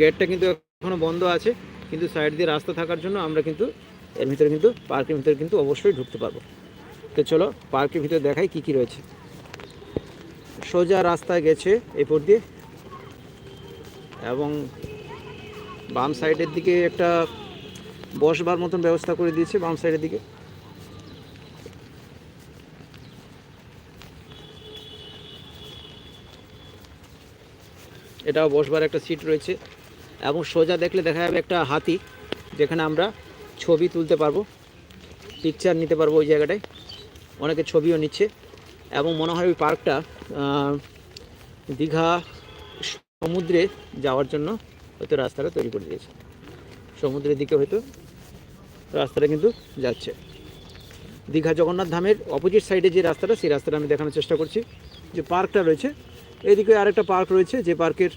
গেটটা কিন্তু এখনও বন্ধ আছে, কিন্তু সাইড দিয়ে রাস্তা থাকার জন্য আমরা কিন্তু এর ভিতরে কিন্তু পার্কের ভিতরে কিন্তু অবশ্যই ঢুকতে পারব। তো চলো পার্কের ভিতরে দেখাই কি কি রয়েছে। সোজা রাস্তা গেছে এরপর দিয়ে, এবং বাম সাইডের দিকে একটা বসবার মতন ব্যবস্থা করে দিয়েছে বাম সাইডের দিকে। এটাও বসবার একটা সিট রয়েছে। এবং সোজা দেখলে দেখা যাবে একটা হাতি, যেখানে আমরা ছবি তুলতে পারব পিকচার নিতে পারব ওই জায়গাটায়। অনেকে ছবিও নিচ্ছে। এবং মনে হয় ওই পার্কটা দীঘা সমুদ্রে যাওয়ার জন্য হয়তো রাস্তাটা তৈরি করে দিয়েছে। সমুদ্রের দিকে হয়তো রাস্তাটা কিন্তু যাচ্ছে। দীঘা জগন্নাথ ধামের অপোজিট সাইডে যে রাস্তাটা, সেই রাস্তাটা আমি দেখানোর চেষ্টা করছি। যে পার্কটা রয়েছে এইদিকে আরেকটা পার্ক রয়েছে, যে পার্কের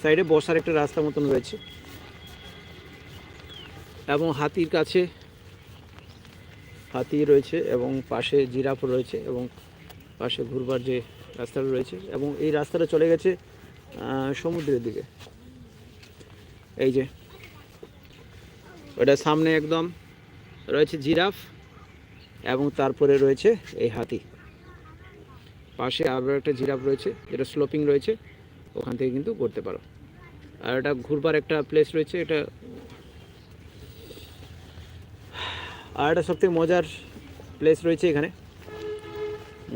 সাইডে বসার একটা রাস্তা মতন রয়েছে। এবং হাতির কাছে হাতি রয়েছে এবং পাশে জিরাফ রয়েছে এবং পাশে ঘুরবার যে রাস্তাটা রয়েছে এবং এই রাস্তাটা চলে গেছে সমুদ্রের দিকে। এই যে, ওটা সামনে একদম রয়েছে জিরাফ এবং তারপরে রয়েছে এই হাতি। পাশে আরও একটা জিরাফ রয়েছে, যেটা স্লোপিং রয়েছে, ওখান থেকে কিন্তু করতে পারো। আর এটা ঘুরবার একটা প্লেস রয়েছে, এটা আর একটা সবথেকে মজার প্লেস রয়েছে এখানে।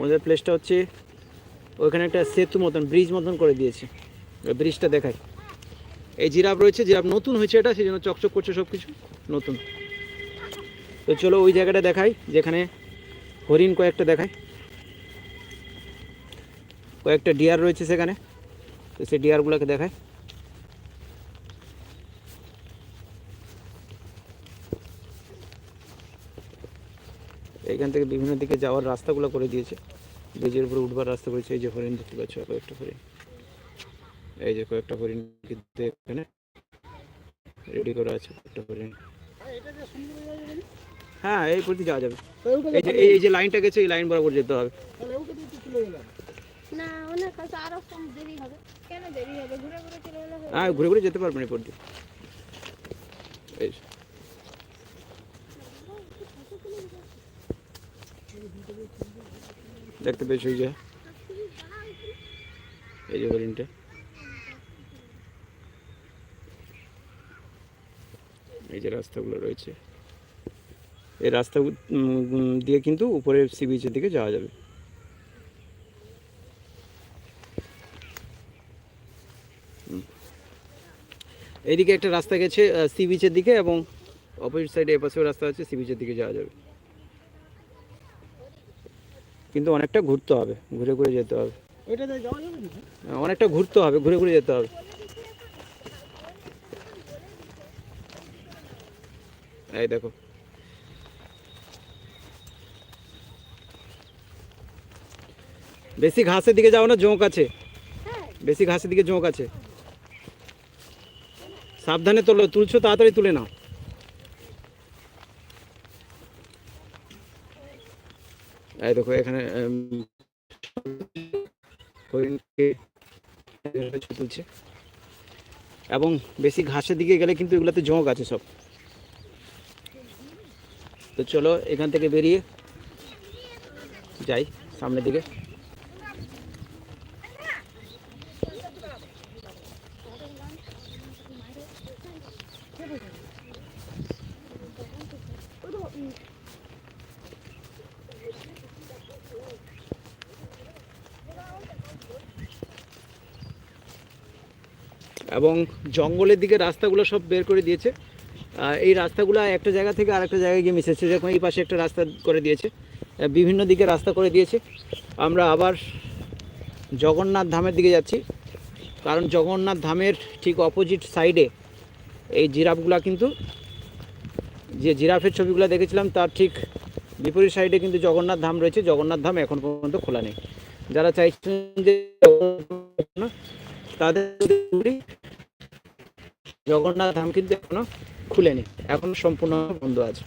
মজার প্লেসটা হচ্ছে ওইখানে একটা সেতু মতন ব্রিজ মতন করে দিয়েছে। ওই ব্রিজটা দেখায় এই জিরাফ রয়েছে, জিরাফ নতুন হয়েছে এটা সেই জন্য চকচক করছে সব কিছু নতুন। তো চলো ওই জায়গাটা দেখাই, যেখানে হরিণ কয়েকটা দেখায়। কয়েকটা ডিয়ার রয়েছে সেখানে। তো সেই ডিয়ারগুলোকে দেখায় এইখান থেকে বিভিন্ন দিকে যাওয়ার রাস্তাগুলো করে দিয়েছে। ব্রিজের উপরে উঠবার রাস্তা করেছে। এই যে হরিণ দেখতে পাচ্ছ কয়েকটা হরিণ। এই যে কয়েকটা হরিণ কিন্তু এখানে রেডি করা আছে, কয়েকটা হরিণ। হ্যাঁ এই প্রতি যাওয়া যাবে। এই যে এই যে লাইনটা গেছে, এই লাইন বরাবর যেতে হবে। না অনেক কাছে আরও কম দেরি হবে। কেন দেরি হবে? ঘুরে ঘুরে চলে গেলে হ্যাঁ ঘুরে ঘুরে যেতে পারবেন এই পর্যন্ত। এই দেখতে পেয়েছ এই যে এই যে হরিণটা। এই যে রাস্তাগুলো রয়েছে। এই রাস্তা দিয়ে কিন্তু উপরে সি বিচের দিকে যাওয়া যাবে। এইদিকে একটা রাস্তা গেছে সি বিচের দিকে এবং অপোজিট সাইডে এপাশেও রাস্তা আছে সি বিচের দিকে যাওয়া যাবে। কিন্তু অনেকটা ঘুরতে হবে ঘুরে ঘুরে যেতে হবে। ওইটাতে যাওয়া যাবে না হ্যাঁ, অনেকটা ঘুরতে হবে ঘুরে ঘুরে যেতে হবে। এই দেখো। বেশি ঘাসের দিকে যাও না জোঁক আছে। বেশি ঘাসের দিকে জোঁক আছে। সাবধানে তোলো, তুলছো, তাড়াতাড়ি তুলে নাও। এই দেখো, এখানে তুলছে। এবং বেশি ঘাসের দিকে গেলে কিন্তু এগুলোতে জোঁক আছে সব। তো চলো, এখান থেকে বেরিয়ে যাই, সামনের দিকে। এবং জঙ্গলের দিকে রাস্তাগুলো সব বের করে দিয়েছে। এই রাস্তাগুলো একটা জায়গা থেকে আরেকটা জায়গায় গিয়ে মিশেছে। যেরকম এই পাশে একটা রাস্তা করে দিয়েছে। বিভিন্ন দিকে রাস্তা করে দিয়েছে। আমরা আবার জগন্নাথ ধামের দিকে যাচ্ছি। কারণ জগন্নাথ ধামের ঠিক অপোজিট সাইডে এই জিরাফগুলা কিন্তু, যে জিরাফের ছবিগুলো দেখেছিলাম, তার ঠিক বিপরীত সাইডে কিন্তু জগন্নাথ ধাম রয়েছে। জগন্নাথ ধাম এখন পর্যন্ত খোলা নেই। যারা চাইছেন যে তাদের জগন্নাথ ধাম কিন্তু এখনও খুলেনি এখন সম্পূর্ণ বন্ধ আছে।